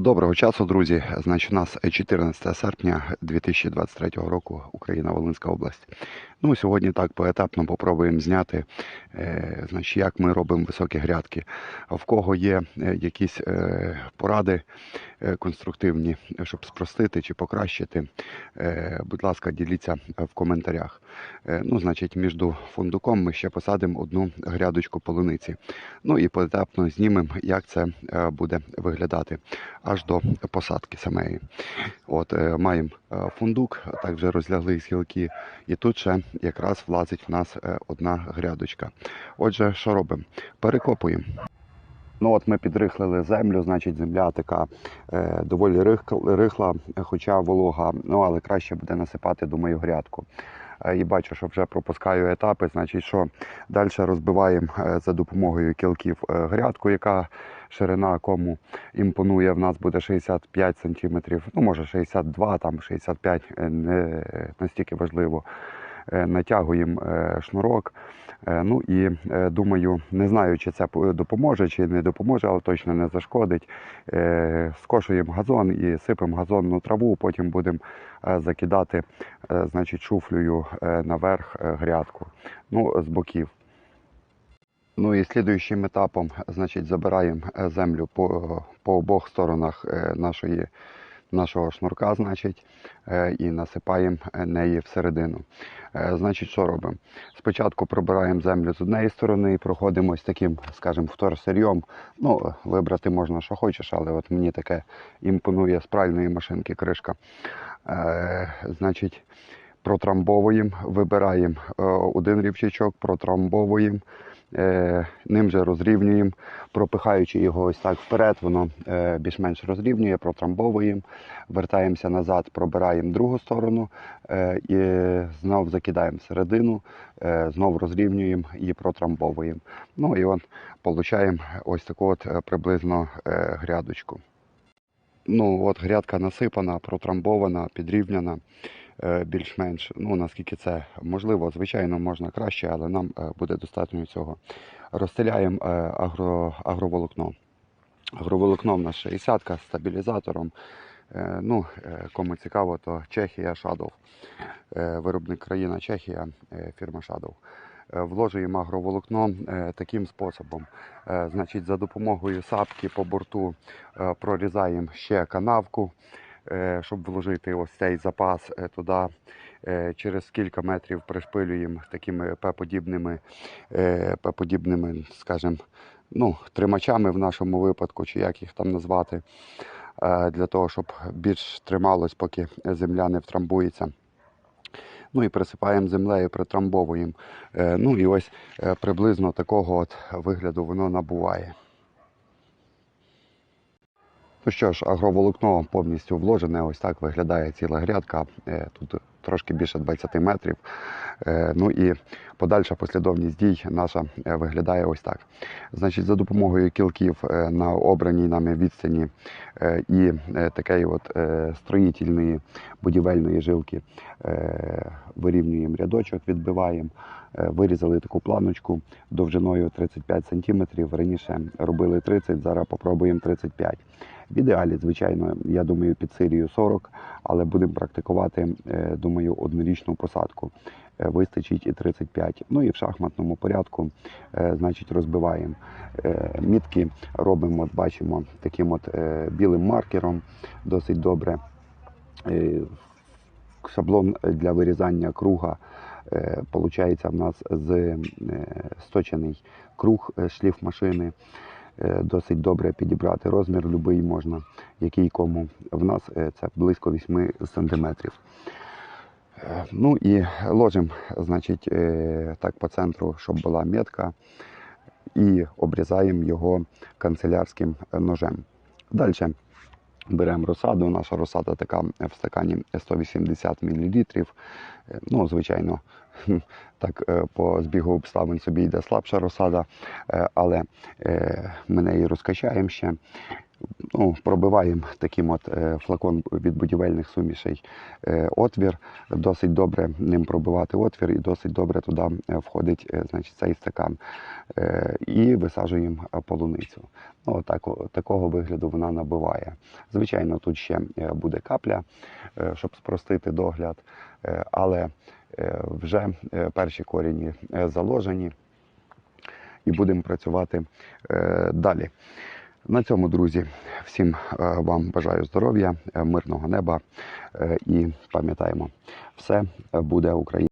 Доброго часу, друзі. Значить, у нас 14 серпня 2023 року, Україна, Волинська область. Ну, сьогодні так поетапно попробуємо зняти, е, значить, як ми робимо високі грядки. В кого є е, якісь е, поради е, конструктивні, щоб спростити чи покращити, е, будь ласка, діліться в коментарях. Е, ну, значить, між фундуком ми ще посадимо одну грядочку полуниці. Ну і поетапно знімемо, як це е, буде виглядати аж до посадки самої. От е, маємо е, фундук, так вже розлягли гілки, і тут ще якраз влазить в нас е, одна грядочка. Отже, що робимо? Перекопуємо. Ну от ми підрихлили землю, значить земля така е, доволі рих- рихла, хоча волога, ну але краще буде насипати, думаю, грядку. І бачу, що вже пропускаю етапи, значить, що далі розбиваємо за допомогою кілків грядку, яка ширина кому імпонує. В нас буде 65 см, ну може 62, там 65, е, не настільки важливо. Е, Натягуємо е, шнурок. Ну і думаю, не знаю, чи це допоможе, чи не допоможе, але точно не зашкодить. Скошуємо газон і сипемо газонну траву, потім будемо закидати значить, шуфлею е, наверх грядку, ну, з боків. Ну і слідуючим етапом, значить, забираємо е, землю по, по обох сторонах е, нашої, нашого шнурка, значить, е, і насипаємо е, неї всередину. Е, Значить, що робимо? Спочатку пробираємо землю з однієї сторони і проходимо таким, скажімо, вторсирйом. Ну, вибрати можна, що хочеш, але от мені таке імпонує з пральної машинки кришка. Е, Значить, протрамбовуємо, вибираємо е, один рівчачок, протрамбовуємо, е, ним же розрівнюємо, пропихаючи його ось так вперед, воно е, більш-менш розрівнює, протрамбовуємо, вертаємося назад, пробираємо другу сторону е, і знов закидаємо середину, е, знов розрівнюємо і протрамбовуємо. Ну і от получаємо ось таку от е, приблизно е, грядочку. Ну, от грядка насипана, протрамбована, підрівняна е, більш-менш. Ну, наскільки це можливо, звичайно, можна краще, але нам е, буде достатньо цього. Розстеляємо е, агро, агроволокно. Агроволокно в нас 60 з стабілізатором. Е, Ну, е, кому цікаво, то Чехія. Е, Виробник країна Чехія, е, фірма. Е, Вложуємо агроволокно е, таким способом. Е, Значить, за допомогою сапки по борту е, прорізаємо ще канавку, е, щоб вложити ось цей запас е, туди. Е, Через кілька метрів пришпилюємо такими П-подібними, е, П-подібними, скажімо, ну, тримачами в нашому випадку, чи як їх там назвати, е, для того, щоб більш трималось, поки земля не втрамбується. Ну і присипаємо землею, притрамбовуємо. Е, Ну і ось е, приблизно такого от вигляду воно набуває. Ну що ж, агроволокно повністю вложене. Ось так виглядає ціла грядка. Е, Тут трошки більше 20 метрів. Е, Ну і подальша послідовність дій наша е, виглядає ось так. Значить, за допомогою кілків на обраній нами відстані і такої от строїтельної будівельної жилки вирівнюємо рядочок, відбиваємо. Е, Вирізали таку планочку довжиною 35 см. Раніше робили 30, зараз попробуємо 35. В ідеалі, звичайно, я думаю, під серію 40, але будемо практикувати, е, думаю, однорічну посадку. Е, Вистачить і 35. Ну і в шахматному порядку, значить, розбиваємо. Мітки робимо, от бачимо, таким от білим маркером досить добре. Шаблон для вирізання круга получається в нас з е, сточений круг е, шліф машини. Е, Досить добре підібрати розмір, будь-який можна, який кому. В нас е, це близько 8 сантиметрів. Е, Ну і ложимо, значить, е, так по центру, щоб була метка, і обрізаємо його канцелярським е, ножем. Далі беремо розсаду. Наша розсада така в стакані 180 мл. Ну, звичайно, так е, по збігу обставин собі йде слабша розсада, е, але е, ми неї розкачаємо ще. Ну, пробиваємо таким от е, флакон від будівельних сумішей е, отвір. Досить добре ним пробивати отвір і досить добре туди е, входить значить, цей стакан. І висаджуємо полуницю. Ну, отак, о- такого вигляду вона набиває. Звичайно, тут ще буде капля, щоб спростити догляд, але вже перші корені е, заложені і будемо працювати далі. На цьому, друзі, всім е, вам бажаю здоров'я, е, мирного неба е, і пам'ятаємо, все буде Україна.